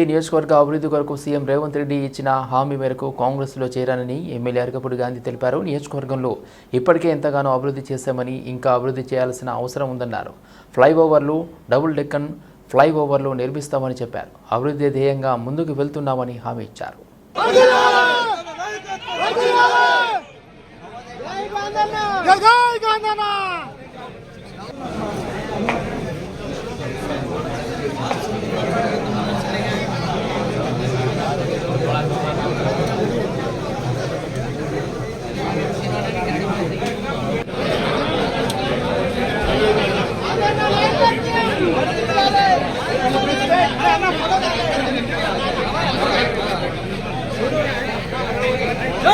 ఈ నియోజకవర్గ అభివృద్ధి కొరకు సీఎం రేవంత్ రెడ్డి ఇచ్చిన హామీ మేరకు కాంగ్రెస్లో చేరానని ఎమ్మెల్యే అరకపూడి గాంధీ తెలిపారు. నియోజకవర్గంలో ఇప్పటికే ఎంతగానో అభివృద్ధి చేశామని ఇంకా అభివృద్ధి చేయాల్సిన అవసరం ఉందన్నారు. ఫ్లైఓవర్లు డబుల్ డెక్కన్ ఫ్లైఓవర్లు నిర్మిస్తామని చెప్పారు. అభివృద్ధి ధ్యేయంగా ముందుకు వెళ్తున్నామని హామీ ఇచ్చారు. జై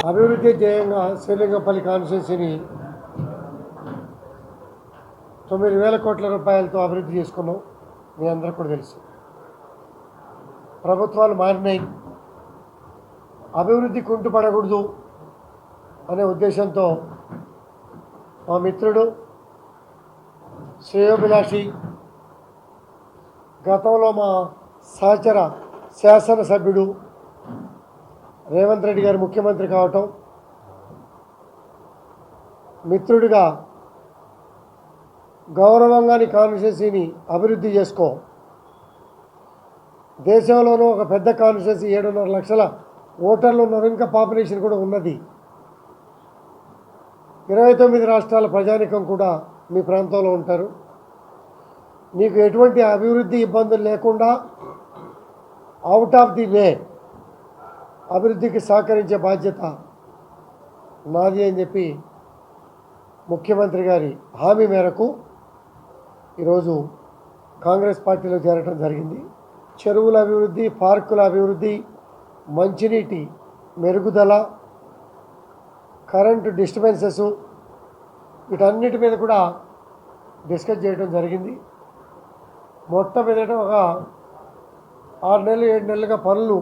అభివృద్ధి ధ్యేయంగా శ్రీలింగపల్లి కాన్స్టిట్యూన్సీని తొమ్మిది వేల కోట్ల రూపాయలతో అభివృద్ధి చేసుకున్నాం. మీ అందరికి కూడా తెలుసు. ప్రభుత్వాలు మారినాయి. అభివృద్ధి కుంటుపడకూడదు అనే ఉద్దేశంతో మా మిత్రుడు శ్రేయోభిలాషి గతంలో మా సహచర శాసనసభ్యుడు రేవంత్ రెడ్డి గారు ముఖ్యమంత్రి కావటం మిత్రుడిగా గౌరవంగాని కాన్స్టిట్యున్సీని అభివృద్ధి చేసుకో. దేశంలోనూ ఒక పెద్ద కాన్స్టిట్యున్సీ ఏడున్నర లక్షల ఓటర్లు ఉన్నారు. ఇంకా పాపులేషన్ కూడా ఉన్నది. ఇరవై తొమ్మిది రాష్ట్రాల ప్రజానికం కూడా మీ ప్రాంతంలో ఉంటారు. నీకు ఎటువంటి అభివృద్ధి ఇబ్బందులు లేకుండా అవుట్ ఆఫ్ ది వే అభివృద్ధికి సహకరించే బాధ్యత నాది అని చెప్పి ముఖ్యమంత్రి గారి హామీ మేరకు ఈరోజు కాంగ్రెస్ పార్టీలో చేరటం జరిగింది. చెరువుల అభివృద్ధి పార్కుల అభివృద్ధి మంచినీటి మెరుగుదల కరెంటు డిస్టర్బెన్సెస్ వీటన్నిటి మీద కూడా డిస్కస్ చేయడం జరిగింది. మొట్టమొదట ఒక ఆరు నెలలు ఏడు నెలలుగా పనులు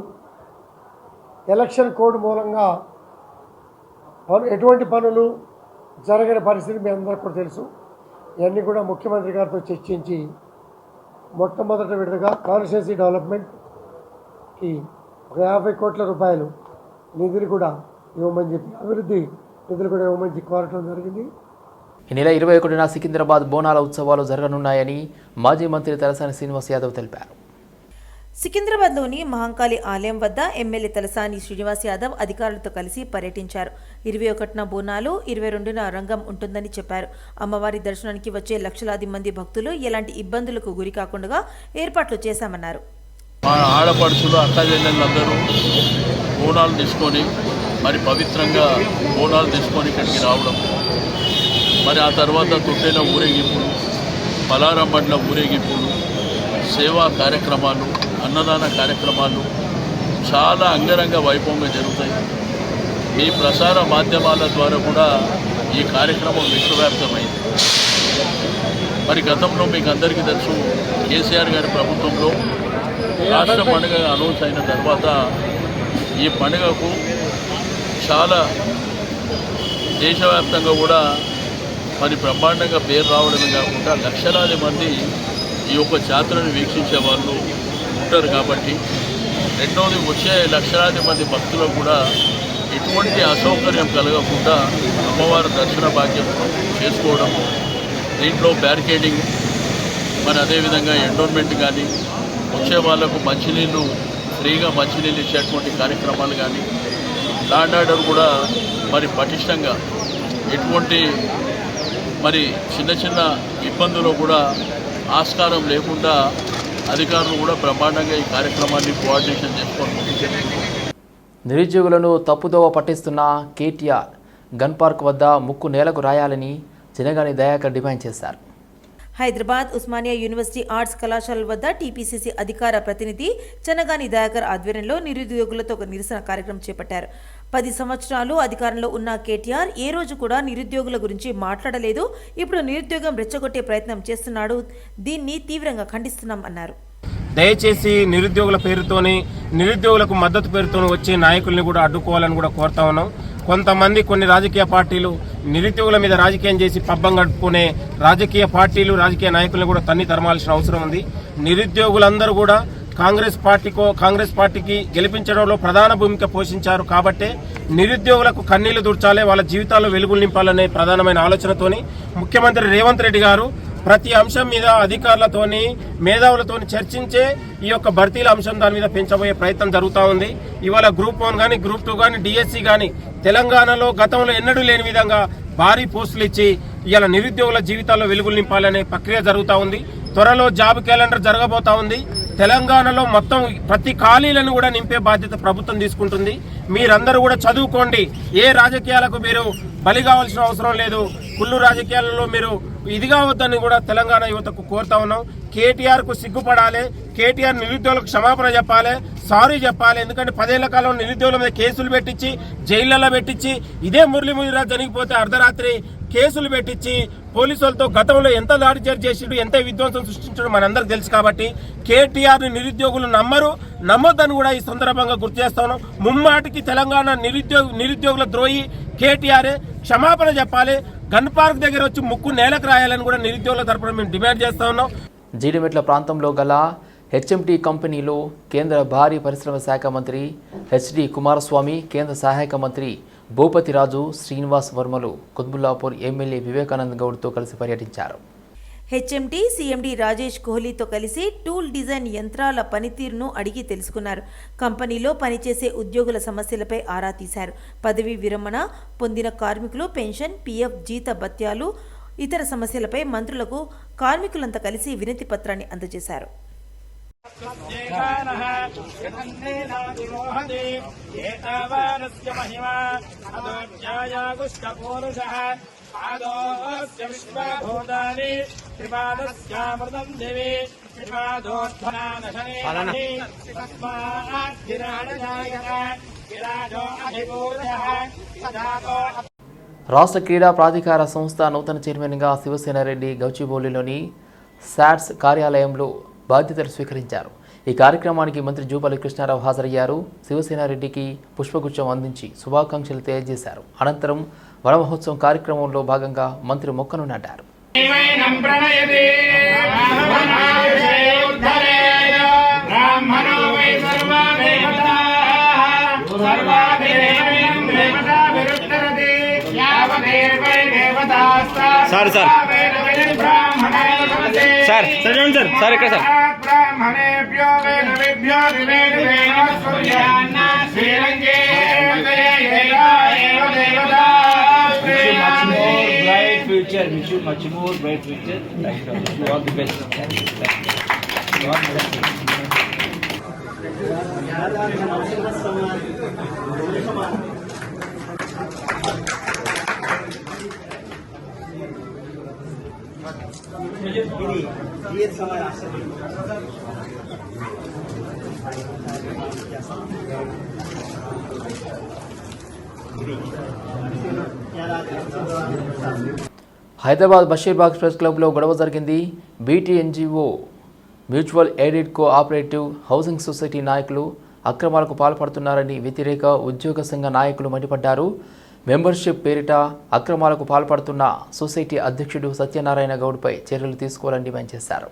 ఎలక్షన్ కోడ్ మూలంగా పను ఎటువంటి పనులు జరగని పరిస్థితి మీ అందరికీ కూడా తెలుసు. ఇవన్నీ కూడా ముఖ్యమంత్రి గారితో చర్చించి మొట్టమొదట విడతగా కాన్స్టిట్యున్సీ డెవలప్మెంట్కి ఒక యాభై కోట్ల రూపాయలు నిధులు కూడా ఇవ్వమని చెప్పి అభివృద్ధి నిధులు కూడా ఇవ్వమని చెప్పి కోరటం జరిగింది. ఈ నెల ఇరవై ఒకటిన సికింద్రాబాద్ బోనాల ఉత్సవాలు జరగనున్నాయని మాజీ మంత్రి తలసాని శ్రీనివాస్ యాదవ్ తెలిపారు. సికింద్రాబాద్లోని మహంకాళి ఆలయం వద్ద ఎమ్మెల్యే తలసాని శ్రీనివాస్ యాదవ్ అధికారులతో కలిసి పర్యటించారు. ఇరవై ఒకటిన బోనాలు ఇరవై రెండున రంగం ఉంటుందని చెప్పారు. అమ్మవారి దర్శనానికి వచ్చే లక్షలాది మంది భక్తులు ఎలాంటి ఇబ్బందులకు గురి కాకుండా ఏర్పాట్లు చేశామన్నారు. ఆడపడుచులు బోనాలు తీసుకొని మరి పవిత్రంగా బోనాలు తీసుకొని ఇక్కడికి రావడం మరి ఆ తర్వాత తొట్టెల ఊరేగింపులు పలారం బండ్ల ఊరేగింపులు సేవా కార్యక్రమాలు అన్నదాన కార్యక్రమాలు చాలా అంగరంగ వైభవంగా జరుగుతాయి. ఈ ప్రసార మాధ్యమాల ద్వారా కూడా ఈ కార్యక్రమం విశ్వవ్యాప్తమైంది. మరి గతంలో మీకు అందరికీ తెలుసు కేసీఆర్ గారి ప్రభుత్వంలో రాష్ట్ర పండుగ అనౌన్స్ అయిన తర్వాత ఈ పండుగకు చాలా దేశవ్యాప్తంగా కూడా మరి బ్రహ్మాండంగా పేరు రావడమే కాకుండా లక్షలాది మంది ఈ యొక్క జాతరను వీక్షించే వాళ్ళు ఉంటారు కాబట్టి రెండవది వచ్చే లక్షలాది మంది భక్తులకు కూడా ఎటువంటి అసౌకర్యం కలగకుండా అమ్మవారి దర్శన భాగ్యం చేసుకోవడం దీంట్లో బ్యారికేడింగ్ మరి అదేవిధంగా ఎండోన్మెంట్ కానీ వచ్చే వాళ్ళకు మంచినీళ్ళు ఫ్రీగా మంచినీళ్ళు ఇచ్చేటువంటి కార్యక్రమాలు కానీ లాండ్ ఆర్డర్ కూడా మరి పటిష్టంగా ఎటువంటి మరి చిన్న చిన్న ఇబ్బందులు కూడా ఆస్కారం లేకుండా అధికారులు కూడా బ్రహ్మాండంగా ఈ కార్యక్రమాన్ని కోఆర్డినేషన్ వెళ్తున్నారు. నిరుద్యోగులను తప్పుదోవ పట్టిస్తున్న కేటీఆర్ గన్ పార్క్ వద్ద ముక్కు నేలకు రాయాలని జనగాని దయాకర్ డిమాండ్ చేశారు హైదరాబాద్ ఉస్మానియా యూనివర్సిటీ ఆర్ట్స్ కళాశాల వద్ద టీపీసీసీ అధికార ప్రతినిధి చనగాని దయాకర్ ఆధ్వర్యంలో నిరుద్యోగులతో ఒక నిరసన కార్యక్రమం చేపట్టారు పది సంవత్సరాలు అధికారంలో ఉన్న కేటీఆర్ ఏ రోజు కూడా నిరుద్యోగుల గురించి మాట్లాడలేదు. ఇప్పుడు నిరుద్యోగం రెచ్చగొట్టే ప్రయత్నం చేస్తున్నాడు. దీన్ని తీవ్రంగా ఖండిస్తున్నాం అన్నారు. దయచేసి నిరుద్యోగుల పేరుతోని నిరుద్యోగులకు మద్దతు పేరుతోని వచ్చే నాయకుల్ని కూడా అడ్డుకోవాలని కూడా కోరుతా ఉన్నాం. కొంతమంది కొన్ని రాజకీయ పార్టీలు నిరుద్యోగుల మీద రాజకీయం చేసి పబ్బం గడుపుకునే రాజకీయ పార్టీలు రాజకీయ నాయకులను కూడా తన్ని తరమాల్సిన అవసరం ఉంది. నిరుద్యోగులందరూ కూడా కాంగ్రెస్ పార్టీకో కాంగ్రెస్ పార్టీకి గెలిపించడంలో ప్రధాన భూమిక పోషించారు కాబట్టే నిరుద్యోగులకు కన్నీళ్ళు దుర్చాలే వాళ్ళ జీవితాల్లో వెలుగులు నింపాలనే ప్రధానమైన ఆలోచనతోని ముఖ్యమంత్రి రేవంత్ రెడ్డి గారు ప్రతి అంశం మీద అధికారులతోని మేధావులతోని చర్చించే ఈ యొక్క భర్తీల అంశం దాని మీద పెంచబోయే ప్రయత్నం జరుగుతూ ఉంది. ఇవాళ గ్రూప్ వన్ కానీ గ్రూప్ టూ కానీ డిఎస్సి కానీ తెలంగాణలో గతంలో ఎన్నడూ లేని విధంగా భారీ పోస్టులు ఇచ్చి ఇవాళ నిరుద్యోగుల జీవితాల్లో వెలుగులు నింపాలనే ప్రక్రియ జరుగుతూ ఉంది. త్వరలో జాబ్ క్యాలెండర్ జరగబోతా ఉంది. తెలంగాణలో మొత్తం ప్రతి ఖాళీలను కూడా నింపే బాధ్యత ప్రభుత్వం తీసుకుంటుంది. మీరందరూ కూడా చదువుకోండి. ఏ రాజకీయాలకు మీరు బలి కావాల్సిన అవసరం లేదు. కుళ్ళు రాజకీయాలలో మీరు ఇది కావద్దని కూడా తెలంగాణ యువతకు కోరుతా ఉన్నాం. కేటీఆర్కు సిగ్గుపడాలి. కేటీఆర్ నిరుద్యోగులకు క్షమాపణ చెప్పాలి. సారీ చెప్పాలి. ఎందుకంటే పదేళ్ళ కాలం నిరుద్యోగుల మీద కేసులు పెట్టించి జైళ్ళలో పెట్టించి ఇదే మురళీ మునిరాజ్ జరిగిపోతే అర్ధరాత్రి కేసులు పెట్టించి పోలీసులతో గతంలో ఎంత దాడి చర్య చేసిండు ఎంత విధ్వంసం సృష్టించడం మనందరికి తెలుసు కాబట్టి కేటీఆర్ని నిరుద్యోగులు నమ్మరు. నమ్మొద్దని కూడా ఈ సందర్భంగా గుర్తు చేస్తాను. ముమ్మాటికి తెలంగాణ నిరుద్యోగ నిరుద్యోగుల ద్రోహి కేటీఆర్ఏ క్షమాపణ చెప్పాలి. గన్ పార్క్ దగ్గర వచ్చి ముక్కు నేలకు రాయాలని కూడా నిరుద్యోగుల తరపున మేము డిమాండ్ చేస్తా ఉన్నాం. జీడిమెట్ల ప్రాంతంలో గల హెచ్ఎంటీ కంపెనీలో కేంద్ర భారీ పరిశ్రమ శాఖ మంత్రి హెచ్డి కుమారస్వామి కేంద్ర సహాయక మంత్రి భూపతిరాజు శ్రీనివాస్ వర్మలు కుత్బుల్లాపూర్ ఎమ్మెల్యే వివేకానంద్ గౌడ్తో కలిసి పర్యటించారు. హెచ్ఎంటీ సీఎండీ రాజేష్ కోహ్లీతో కలిసి టూల్ డిజైన్ యంత్రాల పనితీరును అడిగి తెలుసుకున్నారు. కంపెనీలో పనిచేసే ఉద్యోగుల సమస్యలపై ఆరా తీశారు. పదవీ విరమణ పొందిన కార్మికులు పెన్షన్ పీఎఫ్ జీత భత్యాలు ఇతర సమస్యలపై మంత్రులకు కార్మికులంతా కలిసి వినతి పత్రాన్ని అందజేశారు. రాష్ట్ర క్రీడా ప్రాధికార సంస్థ నూతన చైర్మన్గా శివసేన రెడ్డి గౌచిబౌలిలోని శాట్స్ కార్యాలయంలో బాధ్యతలు స్వీకరించారు. ఈ కార్యక్రమానికి మంత్రి జూపల్లి కృష్ణారావు హాజరయ్యారు. శివసేన రెడ్డికి పుష్పగుచ్చం అందించి శుభాకాంక్షలు తెలియజేశారు. అనంతరం వన మహోత్సవం కార్యక్రమంలో భాగంగా మంత్రి మొక్కను నాటారు. వైనం ప్రణయతే सर सर सर एक सर ब्राह्मणेभ्यो वेदवेभ्यो विवेकवेन सूर्यान्ना श्रीरङ्गे Future, wish you much more bright future. Thank you. Wish you all the best. Thank you. Thank you. God bless you. Hyderabad Basheerbagh press క్లబ్లో గొడవ జరిగింది. BTNGO mutual aided cooperative housing society నాయకులు అక్రమాలకు పాల్పడుతున్నారని వ్యతిరేక ఉద్యోగ సంఘ నాయకులు మండిపడ్డారు. మెంబర్షిప్ పేరిట అక్రమాలకు పాల్పడుతున్న సొసైటీ అధ్యక్షుడు సత్యనారాయణ గౌడ్పై చర్యలు తీసుకోవాలని డిమాండ్ చేశారు.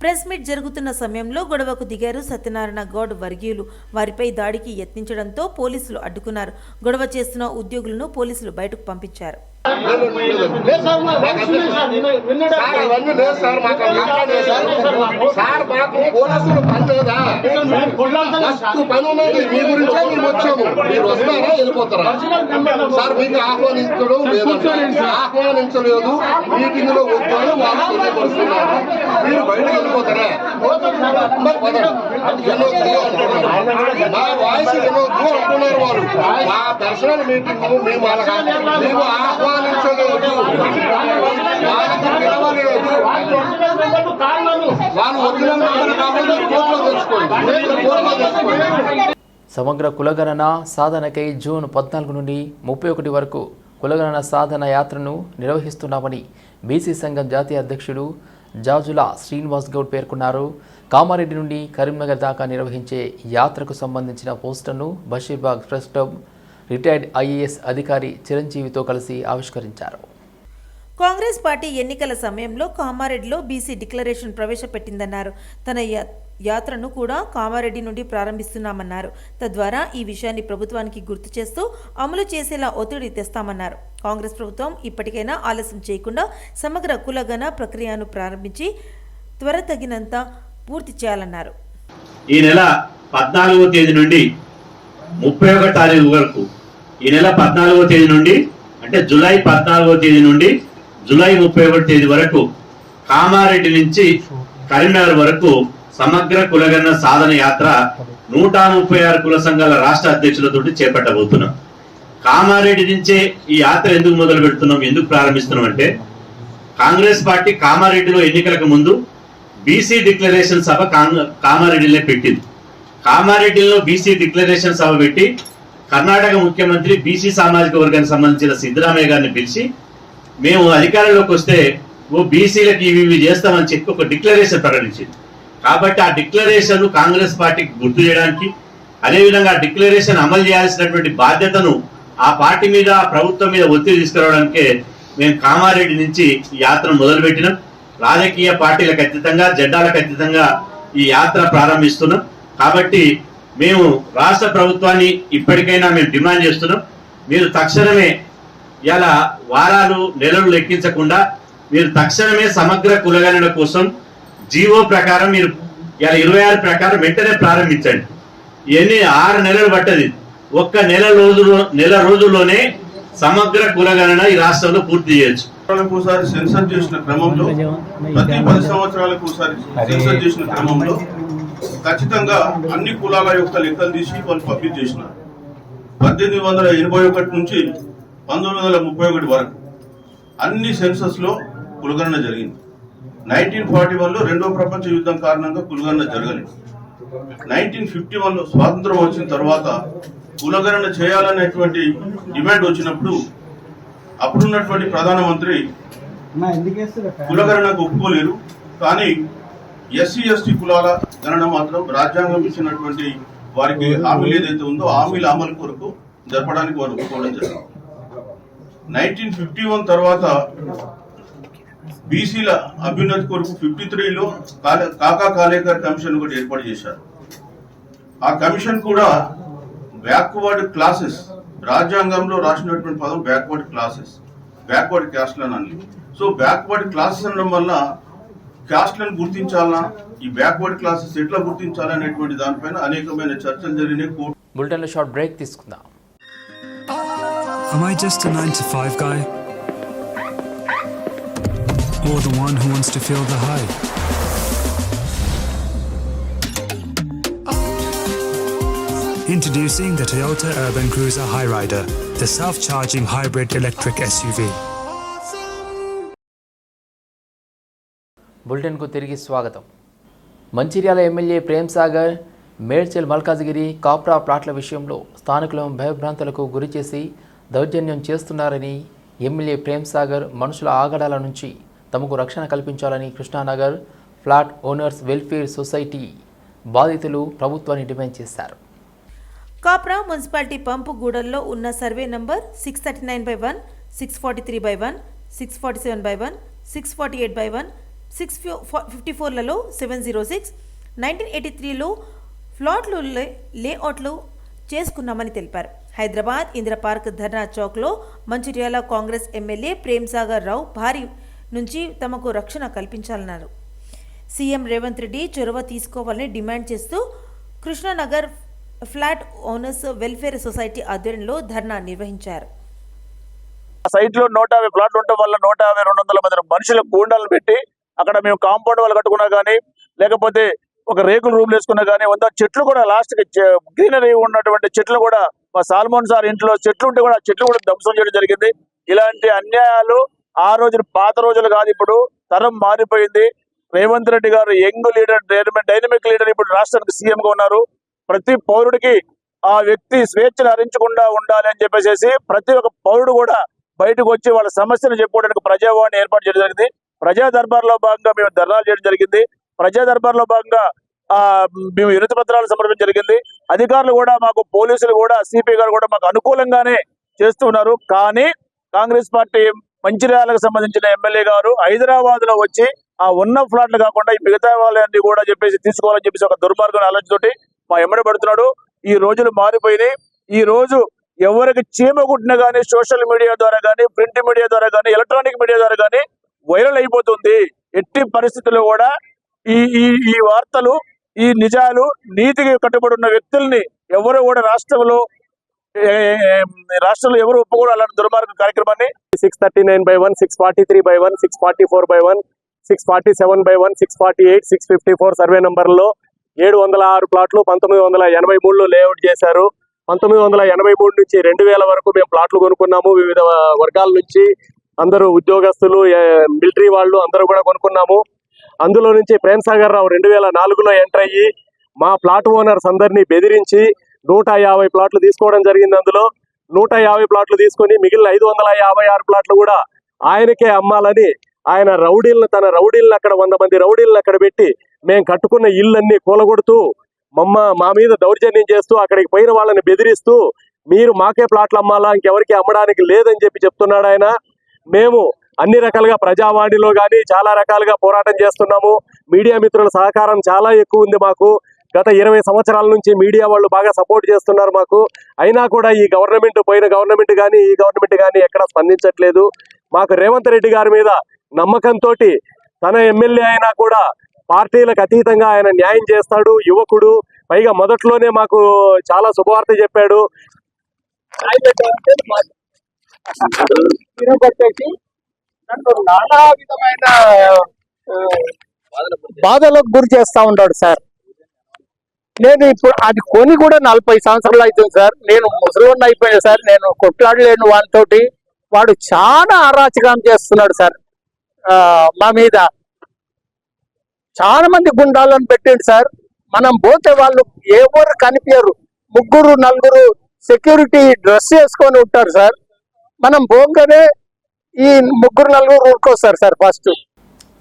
ప్రెస్ మీట్ జరుగుతున్న సమయంలో గొడవకు దిగారు సత్యనారాయణ గౌడ్ వర్గీయులు. వారిపై దాడికి యత్నించడంతో పోలీసులు అడ్డుకున్నారు. గొడవ చేస్తున్న ఉద్యోగులను పోలీసులు బయటకు పంపించారు. సార్ సార్ మాకు సార్ మాకు పోలీసులు పని లేదా పని ఉన్నది మీ గురించే మేము వచ్చాము మీరు వస్తారా వెళ్ళిపోతారా సార్ మీకు ఆహ్వానించడం లేదండి ఆహ్వానించలేదు మీటింగ్లో వద్దని వాళ్ళు తెలియపరుస్తున్నారు మీరు బయటకు వెళ్ళిపోతారా? మా వాయిస్ వినొద్దు అంటున్నారు వాళ్ళు మా దర్శన మీటింగ్ మేము అలాగా ఆహ్వానించలేదు పిలవలేదు వాళ్ళు వచ్చినందుకు కోర్టులో సమగ్ర కులగణన సాధనకై జూన్ పద్నాలుగు నుండి ముప్పై ఒకటి వరకు కులగణన సాధన యాత్రను నిర్వహిస్తున్నామని బీసీ సంఘం జాతీయ అధ్యక్షుడు జాజుల శ్రీనివాస్ గౌడ్ పేర్కొన్నారు. కామారెడ్డి నుండి కరీంనగర్ దాకా నిర్వహించే యాత్రకు సంబంధించిన పోస్టర్ను Basheerbagh press club retired IAS అధికారి చిరంజీవితో కలిసి ఆవిష్కరించారు. కాంగ్రెస్ పార్టీ ఎన్నికల సమయంలో కామారెడ్డిలో బీసీ డిక్లరేషన్ ప్రవేశపెట్టిందన్నారు. తన య- యాత్రను కూడా కామారెడ్డి నుండి ప్రారంభిస్తున్నామన్నారు. తద్వారా ఈ విషయాన్ని ప్రభుత్వానికి గుర్తు చేస్తూ అమలు చేసేలా ఒత్తిడి తెస్తామన్నారు. కాంగ్రెస్ ప్రభుత్వం ఇప్పటికైనా ఆలస్యం చేయకుండా సమగ్ర కులగణ ప్రక్రియను ప్రారంభించి త్వర తగినంత పూర్తి చేయాలన్నారు. ఈ నెల పద్నాలుగో తేదీ నుండి ముప్పై ఒకటో తారీఖు వరకు ఈ నెల పద్నాలుగో తేదీ నుండి అంటే జూలై పద్నాలుగో తేదీ నుండి జూలై ముప్పై ఒకటి తేదీ వరకు కామారెడ్డి నుంచి కరీంనగర్ వరకు సమగ్ర కులగన్న సాధన యాత్ర నూట ముప్పై ఆరు కుల సంఘాల రాష్ట్ర అధ్యక్షులతో చేపట్టబోతున్నాం. కామారెడ్డి నుంచే ఈ యాత్ర ఎందుకు మొదలు పెడుతున్నాం ఎందుకు ప్రారంభిస్తున్నాం అంటే కాంగ్రెస్ పార్టీ కామారెడ్డిలో ఎన్నికలకు ముందు బీసీ డిక్లరేషన్ సభ కాంగ- కామారెడ్డిలో పెట్టింది. కామారెడ్డిలో బీసీ డిక్లరేషన్ సభ పెట్టి కర్ణాటక ముఖ్యమంత్రి బీసీ సామాజిక వర్గానికి సంబంధించిన సిద్ధరామయ్య గారిని పిలిచి మేము అధికారంలోకి వస్తే ఓ బీసీలకు ఇవి ఇవి చేస్తామని చెప్పి ఒక డిక్లరేషన్ ప్రకటించింది. కాబట్టి ఆ డిక్లరేషన్ కాంగ్రెస్ పార్టీకి గుర్తు చేయడానికి అదేవిధంగా ఆ డిక్లరేషన్ అమలు చేయాల్సినటువంటి బాధ్యతను ఆ పార్టీ మీద ప్రభుత్వం మీద ఒత్తిడి తీసుకురావడానికే మేము కామారెడ్డి నుంచి ఈ యాత్ర మొదలుపెట్టినాం. రాజకీయ పార్టీలకు అతీతంగా జెండాలకు అతీతంగా ఈ యాత్ర ప్రారంభిస్తున్నాం. కాబట్టి మేము రాష్ట్ర ప్రభుత్వాన్ని ఇప్పటికైనా మేము డిమాండ్ చేస్తున్నాం. మీరు తక్షణమే ఇలా వారాలు నెలలు లెక్కించకుండా మీరు తక్షణమే సమగ్ర కులగణన కోసం జీవో ప్రకారం మీరు ఇలా ఇరవై ఆరు ప్రకారం వెంటనే ప్రారంభించండి. ఇవన్నీ ఆరు నెలలు పట్టది. ఒక్క నెల రోజుల్లో నెల రోజుల్లోనే సమగ్ర కులగణన ఈ రాష్ట్రంలో పూర్తి చేయొచ్చు. ఒకసారి సెన్సర్ చేసిన క్రమంలో ప్రతి పది సంవత్సరాలకు ఒకసారి సెన్సర్ చేసిన క్రమంలో ఖచ్చితంగా అన్ని కులాల యొక్క లెక్కలు తీసి వాళ్ళు పబ్లిష్ చేసినారు. పద్దెనిమిది వందల ఎనభై ఒకటి నుంచి పంతొమ్మిది వందల ముప్పై ఒకటి వరకు అన్ని సెన్సస్లో కులగణన జరిగింది. నైన్టీన్ ఫార్టీ వన్లో రెండో ప్రపంచ యుద్ధం కారణంగా కులగణన జరగలేదు. నైన్టీన్ ఫిఫ్టీ వన్లో స్వాతంత్రం వచ్చిన తర్వాత కులగణన చేయాలనేటువంటి డిమాండ్ వచ్చినప్పుడు అప్పుడున్నటువంటి ప్రధానమంత్రి కులగణనకు ఒప్పుకోలేరు. కానీ ఎస్సీ ఎస్టీ కులాల గణన మాత్రం రాజ్యాంగం ఇచ్చినటువంటి వారికి హామీలు ఏదైతే ఉందో హామీల అమలు కొరకు జరపడానికి వారు ఒప్పుకోవడం జరిగింది. నైన్టీన్ ఫిఫ్టీ వన్ తర్వాత బీసీల అభ్యున్నతి కొరకు ఫిఫ్టీ త్రీలో కాకా కాలేకర్ కమిషన్ కూడా ఏర్పాటు చేశారు. ఆ కమిషన్ కూడా బ్యాక్వర్డ్ క్లాసెస్ రాజ్యాంగంలో రాసినటువంటి పదం బ్యాక్వర్డ్ క్లాసెస్ బ్యాక్వర్డ్ క్యాస్ట్లను సో బ్యాక్వర్డ్ క్లాసెస్ అనడం వల్ల క్యాస్ట్లను గుర్తించాలన్నా ఈ బ్యాక్వర్డ్ క్లాసెస్ ఎట్లా గుర్తించాలనేటువంటి దానిపైన అనేకమైన చర్చలు జరిగినాయి కోర్టు బులెటిన్లో షార్ట్ బ్రేక్ తీసుకుందాం Am I just a 9 to 5 guy? Or the one who wants to feel the high? Introducing the Toyota Urban Cruiser Highrider, the self charging hybrid electric SUV. బులెటిన్కు తిరిగి స్వాగతం. మంచిర్యాల ఎమ్మెల్యే ప్రేమ్ సాగర్ మేడ్చల్ మల్కాజ్గిరి కాప్రా ప్లాట్ల విషయంలో స్థానికులను భయభ్రాంతులకు గురి చేసి దౌర్జన్యం చేస్తున్నారని ఎమ్మెల్యే ప్రేమ్ సాగర్ మనుషుల ఆగడాల నుంచి తమకు రక్షణ కల్పించాలని Krishnanagar flat owners welfare society బాధితులు ప్రభుత్వాన్ని డిమాండ్ చేశారు. కాప్రా మున్సిపాలిటీ పంపు గూడల్లో ఉన్న survey number six thirty nine by one six forty three by one six forty seven by one six forty eight by one six fifty ఫోర్లలో seven zero six nineteen eighty త్రీలో ఫ్లాట్లు లే లేఅవుట్లు చేసుకున్నామని తెలిపారు. హైదరాబాద్ ఇందిరా పార్క్ ధర్నా చౌక్లో మంచిర్యాల కాంగ్రెస్ ఎమ్మెల్యే ప్రేమ్సాగర్ రావు భారీ నుంచి తమకు రక్షణ కల్పించాలన్నారు. సీఎం రేవంత్ రెడ్డి చొరవ తీసుకోవాలని డిమాండ్ చేస్తూ Krishnanagar flat owners welfare society ఆధ్వర్యంలో ధర్నా నిర్వహించారు. సైట్లో నూట యాభై ప్లాట్లు ఉండటం వల్ల నూట యాభై రెండు వందల మంది మనుషుల కూండలు పెట్టి అక్కడ మేము కాంపౌండ్ వాళ్ళు కట్టుకున్నా కానీ లేకపోతే ఒక రేకుల రూమ్ వేసుకున్నా కానీ వంద చెట్లు కూడా లాస్ట్ గ్రీనరీ ఉన్నటువంటి చెట్లు కూడా మా సాల్మోన్ సార్ ఇంట్లో చెట్లు ఉంటే కూడా చెట్లు కూడా ధ్వంసం చేయడం జరిగింది. ఇలాంటి అన్యాయాలు ఆ రోజులు పాత రోజులు కాదు ఇప్పుడు తరం మారిపోయింది. రేవంత్ రెడ్డి గారు యంగ్ లీడర్ డైనమిక్ లీడర్ ఇప్పుడు రాష్ట్రానికి సీఎం గా ఉన్నారు. ప్రతి పౌరుడికి ఆ వ్యక్తి స్వేచ్ఛను హరించకుండా ఉండాలి అని చెప్పేసి ప్రతి ఒక్క పౌరుడు కూడా బయటకు వచ్చి వాళ్ళ సమస్యను చెప్పుకోవడానికి ప్రజావాణి ఏర్పాటు చేయడం జరిగింది. ప్రజా దర్బార్లో భాగంగా మేము ధర్నాలు చేయడం జరిగింది. ప్రజా దర్బార్లో భాగంగా ఆ మేము వినతి పత్రాలు సమర్పించడం జరిగింది. అధికారులు కూడా మాకు పోలీసులు కూడా సిపి గారు కూడా మాకు అనుకూలంగానే చేస్తున్నారు. కానీ కాంగ్రెస్ పార్టీ మంచిర్యాలకు సంబంధించిన ఎమ్మెల్యే గారు హైదరాబాద్లో వచ్చి ఆ ఉన్న ఫ్లాట్లు కాకుండా ఈ మిగతా వాళ్ళని కూడా చెప్పేసి తీసుకోవాలని చెప్పేసి ఒక దుర్మార్గం ఆలోచనతోటి మా ఎమ్మడి పడుతున్నాడు. ఈ రోజులు మారిపోయినాయి. ఈ రోజు ఎవరికి చీమ కుట్టినా కానీ సోషల్ మీడియా ద్వారా కానీ ప్రింట్ మీడియా ద్వారా కానీ ఎలక్ట్రానిక్ మీడియా ద్వారా కానీ వైరల్ అయిపోతుంది. ఎట్టి పరిస్థితుల్లో కూడా ఈ ఈ ఈ వార్తలు ఈ నిజాలు నీతికి కట్టుబడి ఉన్న వ్యక్తుల్ని ఎవరు కూడా రాష్ట్రంలో రాష్ట్రంలో ఎవరు ఒప్పుకోరు అలాంటి దుర్మార్గ కార్యక్రమాన్ని six thirty nine by one six forty three by one six forty four by one six forty seven by one six forty eight six fifty four survey నంబర్లో ఏడు వందల ఆరు ప్లాట్లు పంతొమ్మిది వందల ఎనభై మూడులో లేఅవుట్ చేశారు. పంతొమ్మిది వందల ఎనభై మూడు నుంచి రెండు వేల వరకు మేము ప్లాట్లు కొనుక్కున్నాము. వివిధ వర్గాల నుంచి అందరూ ఉద్యోగస్తులు మిలిటరీ వాళ్ళు అందరూ కూడా కొనుక్కున్నాము. అందులో నుంచి ప్రేమ్ సాగర్ రావు రెండు వేల నాలుగులో ఎంటర్ అయ్యి మా ప్లాట్ ఓనర్స్ అందరినీ బెదిరించి నూట యాభై ప్లాట్లు తీసుకోవడం జరిగింది అందులో. నూట యాభై ప్లాట్లు తీసుకొని మిగిలిన ఐదు వందల యాభై ఆరు ప్లాట్లు కూడా ఆయనకే అమ్మాలని ఆయన రౌడీలను తన రౌడీలను అక్కడ వంద మంది రౌడీలను అక్కడ పెట్టి మేము కట్టుకున్న ఇళ్ళన్నీ కూలగొడుతూ మమ్మ మా మీద దౌర్జన్యం చేస్తూ అక్కడికి పోయిన వాళ్ళని బెదిరిస్తూ మీరు మాకే ప్లాట్లు అమ్మాలా ఇంకెవరికి అమ్మడానికి లేదని చెప్పి చెప్తున్నాడు ఆయన. మేము అన్ని రకాలుగా ప్రజావాణిలో కానీ చాలా రకాలుగా పోరాటం చేస్తున్నాము. మీడియా మిత్రుల సహకారం చాలా ఎక్కువ ఉంది మాకు. గత ఇరవై సంవత్సరాల నుంచి మీడియా వాళ్ళు బాగా సపోర్ట్ చేస్తున్నారు మాకు. అయినా కూడా ఈ గవర్నమెంట్ పోయిన గవర్నమెంట్ కానీ ఈ గవర్నమెంట్ కానీ ఎక్కడ స్పందించట్లేదు. మాకు రేవంత్ రెడ్డి గారి మీద నమ్మకంతో తన ఎమ్మెల్యే అయినా కూడా పార్టీలకు అతీతంగా ఆయన న్యాయం చేస్తాడు యువకుడు. పైగా మొదట్లోనే మాకు చాలా శుభవార్త చెప్పాడు. తిరగొట్టేసి నన్ను నానా విధమైన బాధలకు గురి చేస్తా ఉంటాడు సార్. నేను ఇప్పుడు అది కొని కూడా నలభై సంవత్సరాలు అవుతుంది సార్. నేను ముసలివాడిని అయిపోయాను సార్. నేను కొట్లాడలేను వానితోటి. వాడు చాలా అరాచకం చేస్తున్నాడు సార్. మా మీద. చాలా మంది గుండాలను పెట్టిండు సార్. మనం పోతే వాళ్ళు ఎవరు కనిపించరు ముగ్గురు నలుగురు సెక్యూరిటీ డ్రెస్ వేసుకొని ఉంటారు సార్. మనం పోగానే ఈ ముగ్గురు నలుగురు ఊరుకొస్తారు సార్ ఫస్ట్.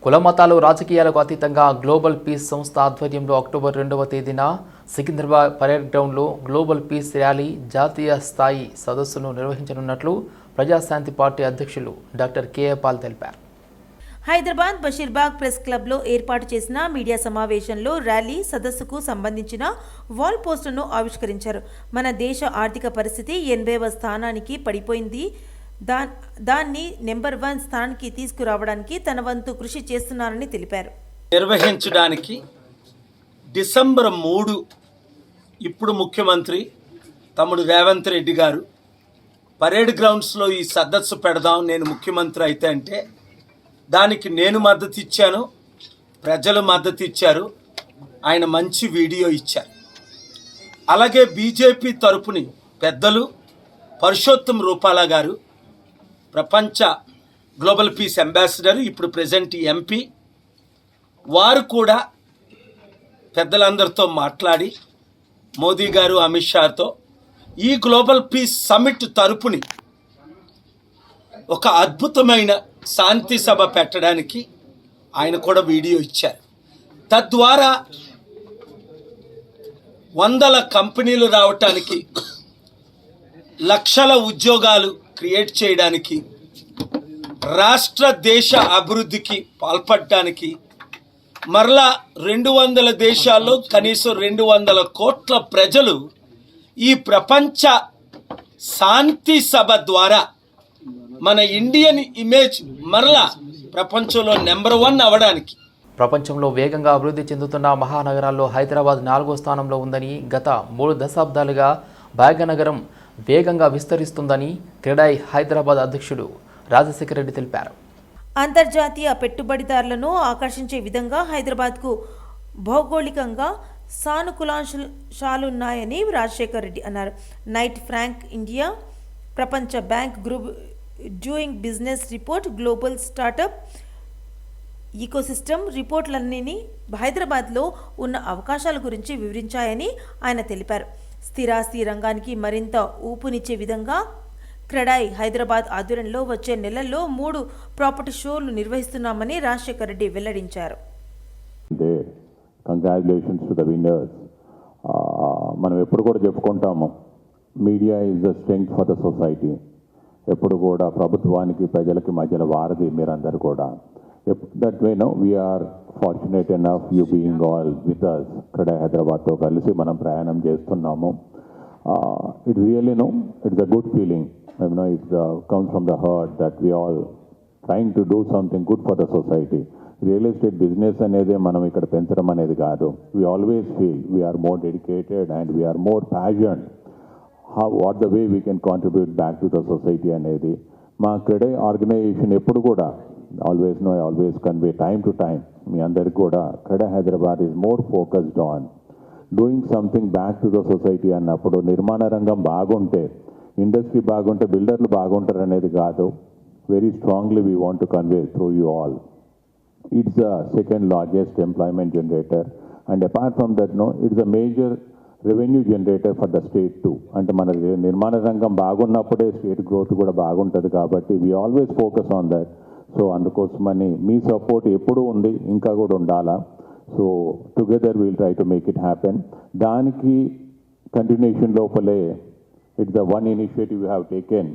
కుల మతాలు రాజకీయాలకు అతీతంగా గ్లోబల్ పీస్ సంస్థ ఆధ్వర్యంలో అక్టోబర్ రెండవ తేదీన సికింద్రాబాద్ పరేడ్ గ్రౌండ్లో గ్లోబల్ పీస్ ర్యాలీ జాతీయ స్థాయి సదస్సును నిర్వహించనున్నట్లు ప్రజాశాంతి పార్టీ అధ్యక్షులు డాక్టర్ కేఏ పాల్ తెలిపారు. హైదరాబాద్ బషీర్బాగ్ ప్రెస్ క్లబ్లో ఏర్పాటు చేసిన మీడియా సమావేశంలో ర్యాలీ సదస్సుకు సంబంధించిన వాల్ పోస్టును ఆవిష్కరించారు. మన దేశ ఆర్థిక పరిస్థితి ఎనభైవ స్థానానికి పడిపోయింది. దా దాన్ని నెంబర్ వన్ స్థానానికి తీసుకురావడానికి తన వంతు కృషి చేస్తున్నారని తెలిపారు. నిర్వహించడానికి డిసెంబర్ మూడు ఇప్పుడు ముఖ్యమంత్రి తమ్ముడు రేవంత్ రెడ్డి గారు పరేడ్ గ్రౌండ్స్లో ఈ సదస్సు పెడదాం నేను ముఖ్యమంత్రి అయితే అంటే దానికి నేను మద్దతు ఇచ్చాను ప్రజలు మద్దతు ఇచ్చారు ఆయన మంచి వీడియో ఇచ్చారు. అలాగే బీజేపీ తరపుని పెద్దలు పరుషోత్తం రూపాల గారు ప్రపంచ గ్లోబల్ పీస్ అంబాసిడర్ ఇప్పుడు ప్రజెంట్ ఎంపీ. వారు కూడా పెద్దలందరితో మాట్లాడి మోదీ గారు అమిత్ షాతో ఈ గ్లోబల్ పీస్ సమిట్ తరపుని ఒక అద్భుతమైన శాంతి సభ పెట్టడానికి ఆయన కూడా వీడియో ఇచ్చారు. తద్వారా వందల కంపెనీలు రావటానికి లక్షల ఉద్యోగాలు క్రియేట్ చేయడానికి రాష్ట్ర దేశ అభివృద్ధికి పాల్పడటానికి మరలా రెండు వందల దేశాల్లో కనీసం రెండు వందల కోట్ల ప్రజలు ఈ ప్రపంచ శాంతి సభ ద్వారా మన ఇండియన్ ఇమేజ్ మరలా ప్రపంచంలో నెంబర్ వన్ అవడానికి. ప్రపంచంలో వేగంగా అభివృద్ధి చెందుతున్న మహానగరాల్లో హైదరాబాద్ నాలుగో స్థానంలో ఉందని గత మూడు దశాబ్దాలుగా భాగ్యనగరం వేగంగా విస్తరిస్తుందని క్రెడాయ్ హైదరాబాద్ అధ్యక్షుడు రాజశేఖర రెడ్డి తెలిపారు. అంతర్జాతీయ పెట్టుబడిదారులను ఆకర్షించే విధంగా హైదరాబాద్కు భౌగోళికంగా సానుకూలాంశాలున్నాయని రాజశేఖర్ రెడ్డి అన్నారు. నైట్ ఫ్రాంక్ ఇండియా ప్రపంచ bank group doing business report global startup ecosystem రిపోర్ట్లన్నీ హైదరాబాద్లో ఉన్న అవకాశాల గురించి వివరించాయని ఆయన తెలిపారు. స్థిరాస్తి రంగానికి మరింత ఊపునిచ్చే విధంగా క్రెడాయ్ హైదరాబాద్ ఆధ్వర్యంలో వచ్చే నెలల్లో మూడు ప్రాపర్టీ షోలు నిర్వహిస్తున్నామని రాజశేఖర్ రెడ్డి వెల్లడించారు. there. Congratulations ద the మనం ఎప్పుడు కూడా చెప్పుకుంటాము media is the strength for the society ఎప్పుడు కూడా ప్రభుత్వానికి ప్రజలకి మధ్యలో వారధి మీరందరూ కూడా. That way know we're fortunate enough you being all with us ఇక్కడ హైదరాబాద్తో కలిసి మనం ప్రయాణం చేస్తున్నాము. It really know it's a good feeling know it's comes from the heart that we all trying to do something good for the society real estate business అనేది మనం ఇక్కడ పెంచడం అనేది కాదు. We always feel we are more dedicated and we are more passion how what the way we can contribute back to the society అనేది. మా CREDAI organization ఎప్పుడు కూడా always no always convey time to time మీ అందరికి కూడా CREDAI Hyderabad is more focused on doing something back to the society అన్నప్పుడు నిర్మాణ రంగం బాగుంటే ఇండస్ట్రీ బాగుంటే బిల్డర్లు బాగుంటారు అనేది కాదు. Very strongly we want to convey through you all it's the second largest employment generator and apart from that no it's the major revenue generator for the state to అంటే మన నిర్మాణ రంగం బాగున్నప్పుడే స్టేట్ గ్రోత్ కూడా బాగుంటుంది కాబట్టి we always focus on that so అందుకోసమని మీ support ఎప్పుడూ ఉంది ఇంకా కూడా ఉండాలా so together we'll try to make it happen దానికి కంటిన్యూషన్ లోపలే it's the one initiative you have taken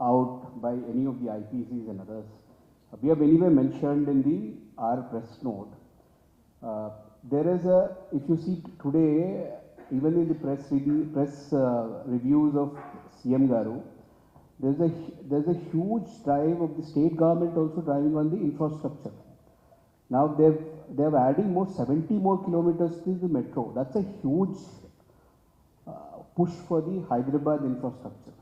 out by any of the IPCs and others. We have anyway mentioned in the our press note. Uh, there is a, if you see today, even in the press review, press uh, reviews of CM Garu, there's a there's a huge drive of the state government also driving on the infrastructure. Now they've they're adding more 70 more kilometers to the metro. That's a huge uh, push for the Hyderabad infrastructure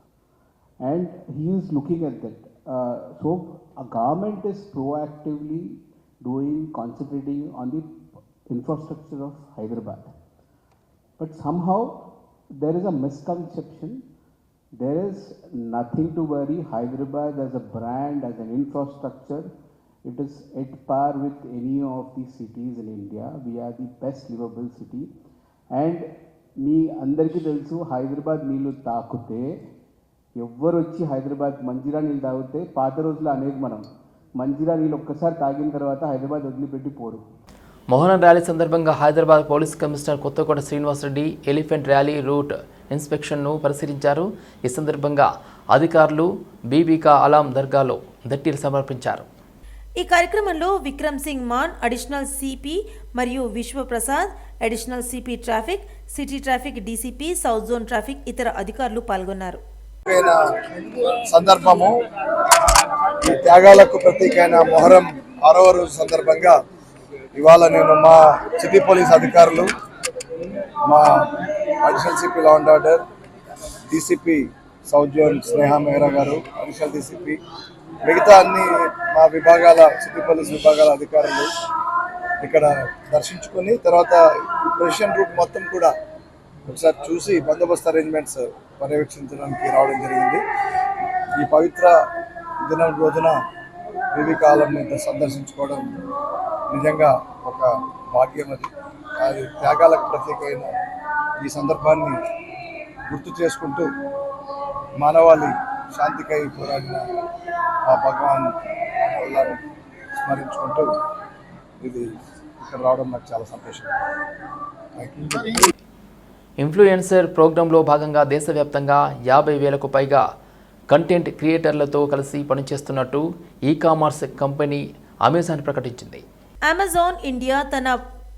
and he is looking at that. Uh, so a government is proactively doing, concentrating on the infrastructure of Hyderabad. But somehow there is a misconception. There is nothing to worry. Hyderabad as a brand, as an infrastructure, it is at par with any of the cities in India. We are the best livable city. మీ అందరికీ తెలుసు హైదరాబాద్ నీళ్ళు తాకితే ఎవ్వరు వచ్చి హైదరాబాద్ మంజీరా నీళ్ళు తాగితే పాత రోజులు అనేది మనం మంజీరా నీళ్ళు ఒక్కసారి తాగిన తర్వాత హైదరాబాద్ వదిలిపెట్టి పోరు మోహన ర్యాలీ సందర్భంగా Hyderabad police commissioner Kothakota Srinivasa Reddy elephant rally route ఇన్స్పెక్షన్ను పరిశీలించారు. ఈ సందర్భంగా అధికారులు బీబీకా అలాం దర్గాలో దట్టీలు సమర్పించారు. ఈ కార్యక్రమంలో విక్రమ్ సింగ్ మాన్ అడిషనల్ సిపి మరియు Vishwaprasad additional CP traffic city traffic DCP south zone traffic ఇతర అధికారులు పాల్గొన్నారు. సందర్భము. ఈ త్యాగాలకు ప్రతీక అయిన మొహరం ఆరవ రోజు సందర్భంగా ఇవాళ నేను మా సిటీ పోలీస్ అధికారులు మా additional CP law and order DCP south zone Sneha Mehra గారు అడిషనల్ డీసీపీ మిగతా అన్ని మా విభాగాల సిటీ పోలీస్ విభాగాల అధికారులు ఇక్కడ దర్శించుకొని తర్వాత ఈ రూట్ మొత్తం కూడా ఒకసారి చూసి బందోబస్తు అరేంజ్మెంట్స్ పర్యవేక్షించడానికి రావడం జరిగింది. ఈ పవిత్ర దినం రోజున వివి కాలంని సందర్శించుకోవడం నిజంగా ఒక భాగ్యం అది. అది త్యాగాలకు ప్రత్యేకమైన ఈ సందర్భాన్ని గుర్తు చేసుకుంటూ మానవాళి శాంతికై పోరాడిన ఆ భగవాన్ స్మరించుకుంటూ ఇది ఇక్కడ రావడం నాకు చాలా సంతోషం. ఇన్ఫ్లుయెన్సర్ ప్రోగ్రాంలో భాగంగా దేశవ్యాప్తంగా యాభై వేలకు పైగా కంటెంట్ క్రియేటర్లతో కలిసి పనిచేస్తున్నట్టు ఈ కామర్స్ కంపెనీ అమెజాన్ ప్రకటించింది. అమెజాన్ ఇండియా తన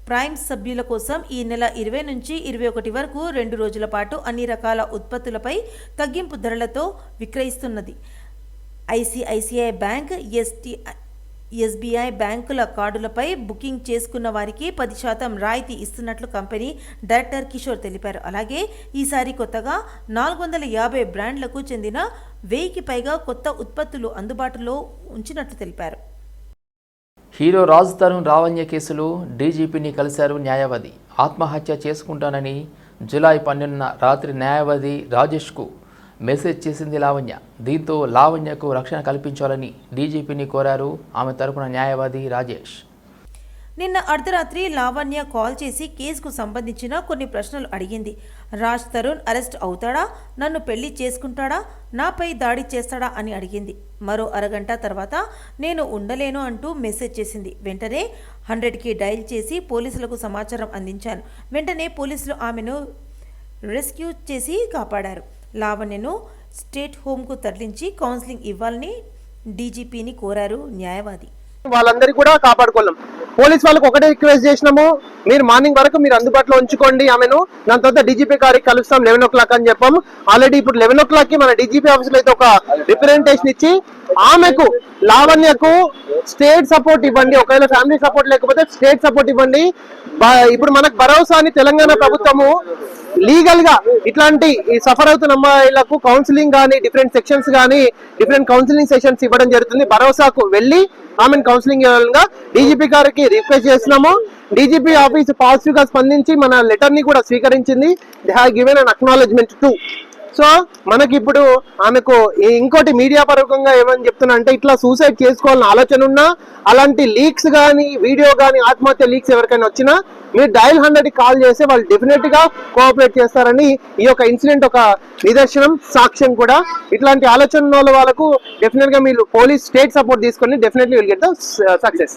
ప్రైమ్ సభ్యుల కోసం ఈ నెల ఇరవై నుంచి ఇరవై ఒకటి వరకు రెండు రోజుల పాటు అన్ని రకాల ఉత్పత్తులపై తగ్గింపు ధరలతో విక్రయిస్తున్నది. ఐసిఐసిఐ బ్యాంక్ ఎస్టీ ఎస్బీఐ బ్యాంకుల కార్డులపై బుకింగ్ చేసుకున్న వారికి పది శాతం రాయితీ ఇస్తున్నట్లు కంపెనీ డైరెక్టర్ కిషోర్ తెలిపారు. అలాగే ఈసారి కొత్తగా నాలుగు వందల యాభై బ్రాండ్లకు చెందిన వెయ్యికి పైగా కొత్త ఉత్పత్తులు అందుబాటులో ఉంచినట్లు తెలిపారు. హీరో రాజ్ తరుణ్ రావణ్య కేసులో డీజీపీని కలిశారు న్యాయవాది. ఆత్మహత్య చేసుకుంటానని జూలై పన్నెండున రాత్రి న్యాయవాది రాజేష్కు మెసేజ్ చేసింది లావణ్య. దీంతో లావణ్యకు రక్షణ కల్పించాలని డీజీపీని కోరారు ఆమె తరపున న్యాయవాది రాజేష్. నిన్న అర్ధరాత్రి లావణ్య కాల్ చేసి కేసుకు సంబంధించిన కొన్ని ప్రశ్నలు అడిగింది. రాజ్ తరుణ్ అరెస్ట్ అవుతాడా? నన్ను పెళ్ళి చేసుకుంటాడా? నాపై దాడి చేస్తాడా అని అడిగింది. మరో అరగంట తర్వాత నేను ఉండలేను అంటూ మెసేజ్ చేసింది. వెంటనే హండ్రెడ్కి డయల్ చేసి పోలీసులకు సమాచారం అందించాను. వెంటనే పోలీసులు ఆమెను రెస్క్యూ చేసి కాపాడారు. లావణ్యను స్టేట్ హోమ్కు తరలించి కౌన్సిలింగ్ ఇవ్వాలని డీజీపీని కోరారు న్యాయవాది. వాళ్ళందరికీ కూడా కాపాడుకోలేం. పోలీస్ వాళ్ళకి ఒకటే రిక్వెస్ట్ చేసినాము మీరు మార్నింగ్ వరకు మీరు అందుబాటులో ఉంచుకోండి ఆమెను. దాని తర్వాత డీజీపీ గారికి కలుస్తాం లెవెన్ ఓ క్లాక్ అని చెప్పాము ఆల్రెడీ ఇప్పుడు లెవెన్ ఓ క్లాక్కి మన డీజీపీ ఆఫీస్లో అయితే ఒక రిప్రజెంటేషన్ ఇచ్చి ఆమెకు లావణ్యకు స్టేట్ సపోర్ట్ ఇవ్వండి. ఒకవేళ ఫ్యామిలీ సపోర్ట్ లేకపోతే స్టేట్ సపోర్ట్ ఇవ్వండి. ఇప్పుడు మనకు భరోసా అని తెలంగాణ ప్రభుత్వము లీగల్గా ఇట్లాంటి ఈ సఫర్ అవుతున్న అమ్మాయిలకు కౌన్సిలింగ్ కానీ డిఫరెంట్ సెక్షన్స్ కానీ డిఫరెంట్ కౌన్సిలింగ్ సెషన్స్ ఇవ్వడం జరుగుతుంది. భరోసాకు వెళ్ళి ఆమెను కౌన్సిలింగ్ ఇవ్వాలంగా డీజీపీ గారికి రిక్వెస్ట్ చేస్తున్నాము. డీజీపీ ఆఫీస్ పాజిటివ్గా స్పందించి మన లెటర్ని కూడా స్వీకరించింది. They have given an acknowledgement too so మనకి ఇప్పుడు ఆమెకు ఇంకోటి మీడియా పరకంగా ఏమని చెప్తున్నా అంటే ఇట్లా సూసైడ్ చేసుకోవాలని ఆలోచన ఉన్నా అలాంటి లీక్స్ కానీ వీడియో కానీ ఆత్మహత్య లీక్స్ ఎవరికైనా వచ్చినా మీరు డయల్ హండ్రెడ్ కాల్ చేస్తే వాళ్ళు డెఫినెట్గా కోఆపరేట్ చేస్తారని ఈ యొక్క ఇన్సిడెంట్ ఒక నిదర్శనం సాక్ష్యం కూడా. ఇట్లాంటి ఆలోచన వాళ్ళకు డెఫినెట్గా మీరు పోలీస్ స్టేట్ సపోర్ట్ తీసుకొని definitely will get the success